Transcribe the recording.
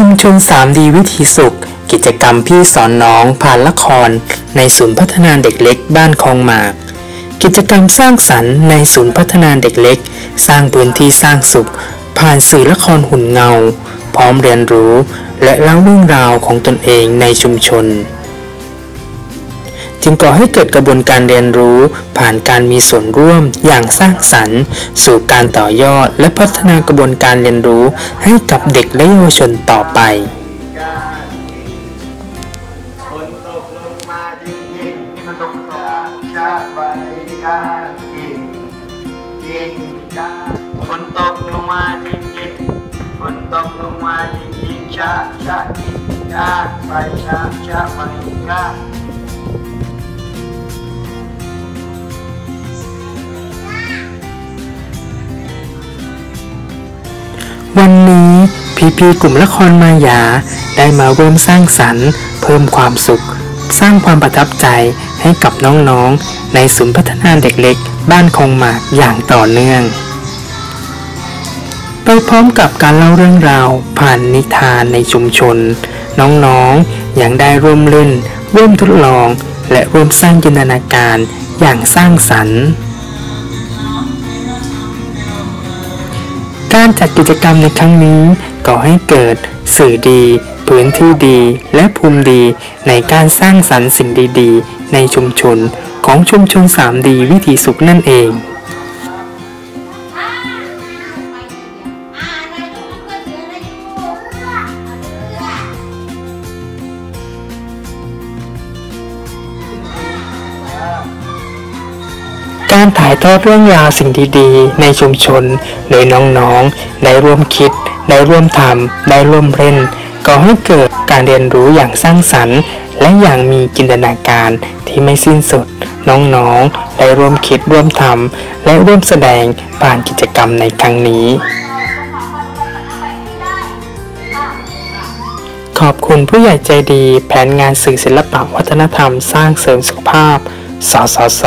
ชุมชน 3D วิถีสุข กิจกรรมพี่สอนน้องผ่านละคร ในศูนย์พัฒนาเด็กเล็กบ้านคลองหมาก กิจกรรมสร้างสรรค์ในศูนย์พัฒนาเด็กเล็ก สร้างพื้นที่สร้างสุข ผ่านสื่อละครหุ่นเงา พร้อมเรียนรู้ และเล่าเรื่องราวของตนเองในชุมชน จึงก่อให้เกิดกระบวนการเรียนรู้ ผ่านการมีส่วนร่วมอย่างสร้างสรรค์ สู่การต่อยอด และพัฒนากระบวนการเรียนรู้ ให้กับเด็กและเยาวชนต่อไปฝนตกลงมาจริงๆมันตกตกชาติไปกาจริงฝนตกลงมาจริงๆฝนตกลงมาจริงชาชาจริงกาไปชาชาไปกา วันนี้พีพีกลุ่มละครมายาได้มาร่วมสร้างสรรค์ เพิ่มความสุข สร้างความประทับใจให้กับน้องๆ ในศูนย์พัฒนาเด็กเล็ก บ้านคงหมากอย่างต่อเนื่อง ไปพร้อมกับการเล่าเรื่องราวผ่านนิทานในชุมชน น้องๆยังได้ร่วมเล่นร่วมทดลอง และร่วมสร้างจินตนาการอย่างสร้างสรรค์ การจัดกิจกรรมในครั้งนี้ก่อให้เกิดสื่อดี พื้นที่ดี และภูมิดี ในการสร้างสรรค์สิ่งดีๆ ในชุมชนของชุมชน 3D วิถีสุขนั่นเอง การถ่ายทอดเรื่องราวสิ่งดีๆ ในชุมชนโดยน้องๆ ได้ร่วมคิด ได้ร่วมทำ ได้ร่วมเล่นก่อให้เกิดการเรียนรู้อย่างสร้างสรรค์ และอย่างมีจินตนาการที่ไม่สิ้นสุด น้องๆ ได้ร่วมคิดร่วมทำ และร่วมแสดงผ่านกิจกรรมในครั้งนี้ ขอบคุณผู้ใหญ่ใจดี แผนงานสื่อศิลปะวัฒนธรรม สร้างเสริมสุขภาพ สสส